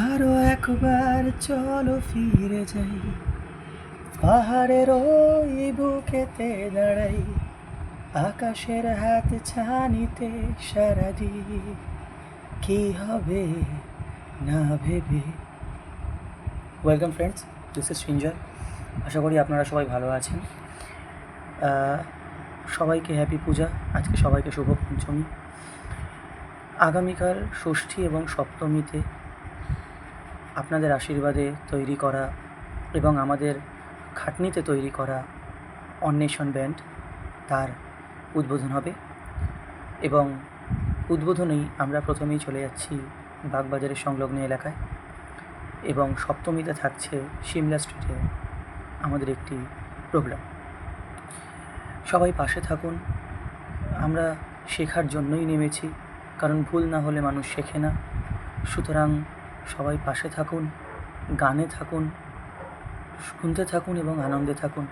আরও একবার চলো ফিরে যাই। পাহাড়ের ওই বুকেতে দাঁড়াই, আকাশের হাত ছানিতে সারা দি কি হবে না ভেবে। Welcome friends this is Sanjay আশা করি আপনারা সবাই ভালো আছেন। সবাইকে হ্যাপি পূজা। আজকে সবাইকে শুভ পঞ্চমী আগামীকাল ষষ্ঠী এবং সপ্তমীতে আপনাদের আশীর্বাদে তৈরি করা এবং আমাদের খাটনিতে তৈরি করা অন্বেষণ ব্যান্ড তার উদ্বোধন হবে। এবং উদ্বোধনেই আমরা প্রথমেই চলে যাচ্ছি বাগবাজারের সংলগ্ন এলাকায় এবং সপ্তমীতে থাকছে সিমলা স্ট্রিটে আমাদের একটি প্রোগ্রাম। সবাই পাশে থাকুন। আমরা শেখার জন্যই নেমেছি, কারণ ভুল না হলে মানুষ শেখে না। সুতরাং সবাই পাশে থাকুন, গানে থাকুন, শুনতে থাকুন এবং আনন্দে থাকুন।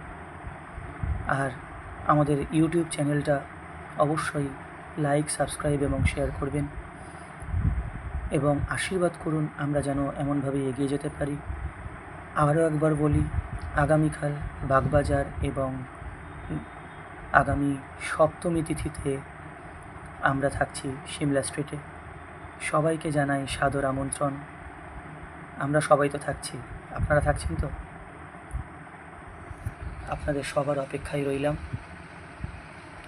আর আমাদের ইউটিউব চ্যানেলটা অবশ্যই লাইক, সাবস্ক্রাইব এবং শেয়ার করবেন এবং আশীর্বাদ করুন আমরা যেন এমনভাবে এগিয়ে যেতে পারি। আরও একবার বলি, আগামীকাল বাগবাজার এবং আগামী সপ্তমী তিথিতে আমরা থাকছি সিমলা স্ট্রিটে। সবাইকে জানাই সাদর আমন্ত্রণ। আমরা সবাই তো থাকছি। আপনারা থাকছেন তো? আপনাদের সবার অপেক্ষায় রইলাম।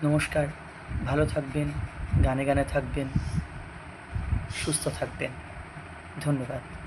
নমস্কার, ভালো থাকবেন, গানে গানে থাকবেন, সুস্থ থাকবেন। ধন্যবাদ।